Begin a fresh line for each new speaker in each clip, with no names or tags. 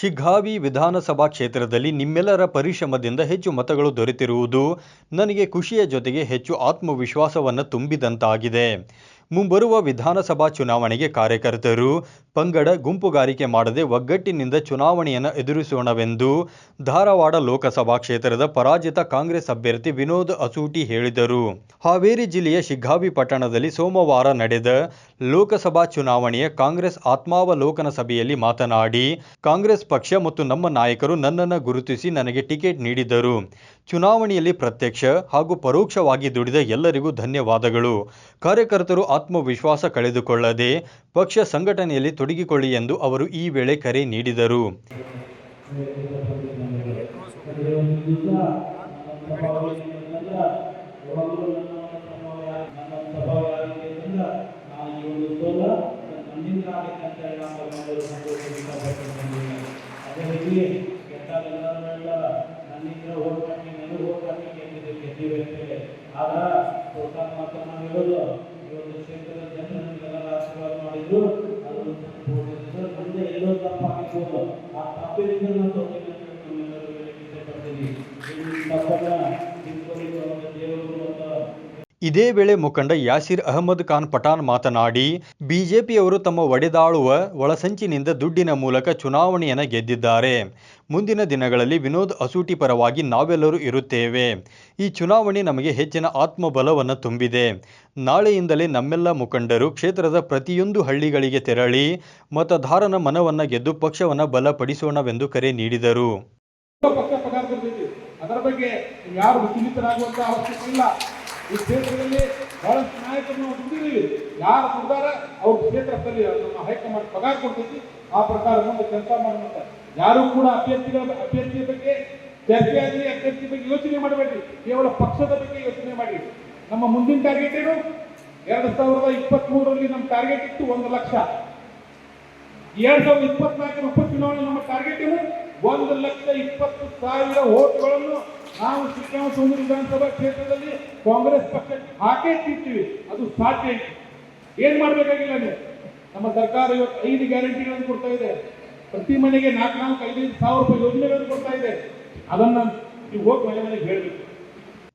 ಶಿಗ್ಗಾವಿ ವಿಧಾನಸಭಾ ಕ್ಷೇತ್ರದಲ್ಲಿ ನಿಮ್ಮೆಲ್ಲರ ಪರಿಶ್ರಮದಿಂದ ಹೆಚ್ಚು ಮತಗಳು ದೊರೆತಿರುವುದು ನನಗೆ ಖುಷಿಯ ಜೊತೆಗೆ ಹೆಚ್ಚು ಆತ್ಮವಿಶ್ವಾಸವನ್ನು ತುಂಬಿದಂತಾಗಿದೆ. ಮುಂಬರುವ ವಿಧಾನಸಭಾ ಚುನಾವಣೆಗೆ ಕಾರ್ಯಕರ್ತರು ಪಂಗಡ ಗುಂಪುಗಾರಿಕೆ ಮಾಡದೆ ಒಗ್ಗಟ್ಟಿನಿಂದ ಚುನಾವಣೆಯನ್ನು ಎದುರಿಸೋಣವೆಂದು ಧಾರವಾಡ ಲೋಕಸಭಾ ಕ್ಷೇತ್ರದ ಪರಾಜಿತ ಕಾಂಗ್ರೆಸ್ ಅಭ್ಯರ್ಥಿ ವಿನೋದ್ ಅಸೂಟಿ ಹೇಳಿದರು. ಹಾವೇರಿ ಜಿಲ್ಲೆಯ ಶಿಗ್ಗಾವಿ ಪಟ್ಟಣದಲ್ಲಿ ಸೋಮವಾರ ನಡೆದ ಲೋಕಸಭಾ ಚುನಾವಣೆಯ ಕಾಂಗ್ರೆಸ್ ಆತ್ಮಾವಲೋಕನ ಸಭೆಯಲ್ಲಿ ಮಾತನಾಡಿ, ಕಾಂಗ್ರೆಸ್ ಪಕ್ಷ ಮತ್ತು ನಮ್ಮ ನಾಯಕರು ನನ್ನನ್ನು ಗುರುತಿಸಿ ನನಗೆ ಟಿಕೆಟ್ ನೀಡಿದ್ದರು ಚುನಾವಣೆಯಲ್ಲಿ ಪ್ರತ್ಯಕ್ಷ ಹಾಗೂ ಪರೋಕ್ಷವಾಗಿ ದುಡಿದ ಎಲ್ಲರಿಗೂ ಧನ್ಯವಾದಗಳು. ಕಾರ್ಯಕರ್ತರು ಆತ್ಮವಿಶ್ವಾಸ ಕಳೆದುಕೊಳ್ಳದೆ ಪಕ್ಷ ಸಂಘಟನೆಯಲ್ಲಿ ತೊಡಗಿಕೊಳ್ಳಿ ಎಂದು ಅವರು ಈ ವೇಳೆ ಕರೆ ನೀಡಿದರು.
ಆಗ ಸ್ವತಃ ಮಾತ್ರ ನಾವು ಹೇಳೋದು ಈ ಒಂದು ಕ್ಷೇತ್ರದ ಜನರು ನಿಮಗೆಲ್ಲ ಆಶೀರ್ವಾದ ಮಾಡಿದ್ರು ಅದು ಮುಂದೆ ಎಲ್ಲೋ ತಪ್ಪಾಗಿರ್ಬೋದು. ಆ ತಪ್ಪಿನಿಂದ ನಾವು ಹೇಳಕ್ಕೆ ಇಷ್ಟಪಡ್ತೀನಿ ತಪ್ಪನ್ನ ತಿಳ್ಕೊಳ್ಳಿಕ್ಕೆ ದೇವರು
ಇದೇ ವೇಳೆ ಮುಖಂಡ ಯಾಸಿರ್ ಅಹಮದ್ ಖಾನ್ ಪಠಾಣ್ ಮಾತನಾಡಿ, ಬಿಜೆಪಿಯವರು ತಮ್ಮ ಒಡೆದಾಳುವ ಒಳಸಂಚಿನಿಂದ ದುಡ್ಡಿನ ಮೂಲಕ ಚುನಾವಣೆಯನ್ನು ಗೆದ್ದಿದ್ದಾರೆ. ಮುಂದಿನ ದಿನಗಳಲ್ಲಿ ವಿನೋದ್ ಅಸೂಟಿ ಪರವಾಗಿ ನಾವೆಲ್ಲರೂ ಇರುತ್ತೇವೆ. ಈ ಚುನಾವಣೆ ನಮಗೆ ಹೆಚ್ಚಿನ ಆತ್ಮಬಲವನ್ನು ತುಂಬಿದೆ. ನಾಳೆಯಿಂದಲೇ ನಮ್ಮೆಲ್ಲ ಮುಖಂಡರು ಕ್ಷೇತ್ರದ ಪ್ರತಿಯೊಂದು ಹಳ್ಳಿಗಳಿಗೆ ತೆರಳಿ ಮತದಾರನ ಮನವನ್ನು ಗೆದ್ದು ಪಕ್ಷವನ್ನು ಬಲಪಡಿಸೋಣವೆಂದು ಕರೆ ನೀಡಿದರು.
ಅದರ ಬಗ್ಗೆ ಯಾರು ಅವಶ್ಯಕತೆ ಇಲ್ಲ. ಈ ಕ್ಷೇತ್ರದಲ್ಲಿ ಬಹಳಷ್ಟು ನಾಯಕರು ನಾವು ಹೊಂದಿದ್ದೀವಿ ಯಾರು ದುಡ್ದಾರ ಅವ್ರ ಕ್ಷೇತ್ರದಲ್ಲಿ ನಮ್ಮ ಹೈಕಮಾಂಡ್ ಪಗಾರ ಕೊಡ್ತೈತಿ. ಆ ಪ್ರಕಾರ ಮುಂದೆ ಕೆಲಸ ಮಾಡುವಂತ ಯಾರು ಕೂಡ ಅಭ್ಯರ್ಥಿಗಳ ಅಭ್ಯರ್ಥಿಯ ಬಗ್ಗೆ ಚರ್ಚೆ ಆಗಲಿ ಅಭ್ಯರ್ಥಿ ಬಗ್ಗೆ ಯೋಚನೆ ಮಾಡಬೇಡಿ. ಕೇವಲ ಪಕ್ಷದ ಬಗ್ಗೆ ಯೋಚನೆ ಮಾಡಿ. ನಮ್ಮ ಮುಂದಿನ ಟಾರ್ಗೆಟ್ ಏನು? ಎರಡು ಸಾವಿರದ ಇಪ್ಪತ್ತ್ ಮೂರರಲ್ಲಿ ನಮ್ಮ ಟಾರ್ಗೆಟ್ ಇತ್ತು ಒಂದು ಲಕ್ಷ. ಎರಡ್ ಸಾವಿರದ ಇಪ್ಪತ್ನಾಲ್ಕರ ಉಪಚುನಾವಣೆ ನಮ್ಮ ಟಾರ್ಗೆಟ್ ಏನು? ಒಂದು ಲಕ್ಷ ಇಪ್ಪತ್ತು ಸಾವಿರ ಓಟ್ಗಳನ್ನು ನಾವು ಶ್ರೀಕಾಂತ ವಿಧಾನಸಭಾ ಕ್ಷೇತ್ರದಲ್ಲಿ ಕಾಂಗ್ರೆಸ್ ಪಕ್ಷ ಹಾಕೇ ತಿಂತೀವಿ. ಅದು ಸಾಧ್ಯ ಏನ್ ಮಾಡ್ಬೇಕಾಗಿಲ್ಲ ನಮ್ಮ ಸರ್ಕಾರ ಇವತ್ತು ಐದು ಗ್ಯಾರಂಟಿಗಳನ್ನು ಕೊಡ್ತಾ ಇದೆ. ಪ್ರತಿ ಮನೆಗೆ ನಾಲ್ಕು ನಾಲ್ಕು, ಐದೈದು ಸಾವಿರ ರೂಪಾಯಿ ಯೋಜನೆಗಳನ್ನು ಕೊಡ್ತಾ ಇದೆ. ಅದನ್ನ ನೀವು ಹೋಗಿ ಮನೆ ಮನೆಗೆ ಹೇಳಬೇಕು.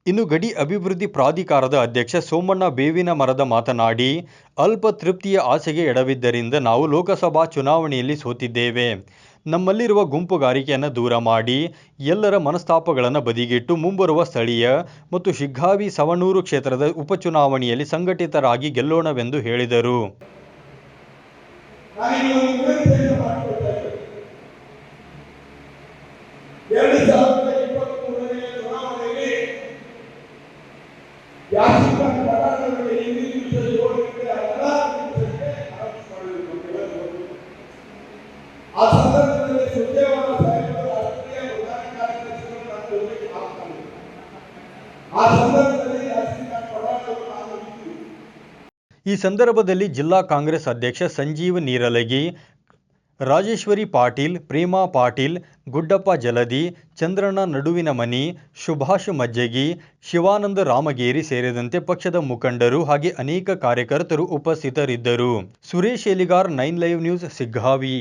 ಇನ್ನು ಗಡಿ ಅಭಿವೃದ್ಧಿ ಪ್ರಾಧಿಕಾರದ ಅಧ್ಯಕ್ಷ ಸೋಮಣ್ಣ ಬೇವಿನ ಮರದ ಮಾತನಾಡಿ ಅಲ್ಪ ತೃಪ್ತಿಯ ಆಸೆಗೆ ಎಡವಿದ್ದರಿಂದ ನಾವು ಲೋಕಸಭಾ ಚುನಾವಣೆಯಲ್ಲಿ ಸೋತಿದ್ದೇವೆ. ನಮ್ಮಲ್ಲಿರುವ ಗುಂಪುಗಾರಿಕೆಯನ್ನು ದೂರ ಮಾಡಿ, ಎಲ್ಲರ ಮನಸ್ತಾಪಗಳನ್ನು ಬದಿಗಿಟ್ಟು ಮುಂಬರುವ ಸ್ಥಳೀಯ ಮತ್ತು ಶಿಗ್ಗಾವಿ ಸವಣೂರು ಕ್ಷೇತ್ರದ ಉಪಚುನಾವಣೆಯಲ್ಲಿ ಸಂಘಟಿತರಾಗಿ ಗೆಲ್ಲೋಣವೆಂದು ಹೇಳಿದರು.
ಎರಡು ಸಾವಿರದ ಇಪ್ಪತ್ಮೂರನೇ ಚುನಾವಣೆಯಲ್ಲಿ
ಈ ಸಂದರ್ಭದಲ್ಲಿ ಜಿಲ್ಲಾ ಕಾಂಗ್ರೆಸ್ ಅಧ್ಯಕ್ಷ ಸಂಜೀವ್ ನೀರಲಗಿ, ರಾಜೇಶ್ವರಿ ಪಾಟೀಲ್, ಪ್ರೇಮಾ ಪಾಟೀಲ್, ಗುಡ್ಡಪ್ಪ ಜಲದಿ ಚಂದ್ರಣ್ಣ ನಡುವಿನ ಮನಿ, ಸುಭಾಷ್ ಮಜ್ಜಗಿ, ಶಿವಾನಂದ ರಾಮಗೇರಿ ಸೇರಿದಂತೆ ಪಕ್ಷದ ಮುಖಂಡರು ಹಾಗೆ ಅನೇಕ ಕಾರ್ಯಕರ್ತರು ಉಪಸ್ಥಿತರಿದ್ದರು. Suresh Eligar, nine live news, Siggavi.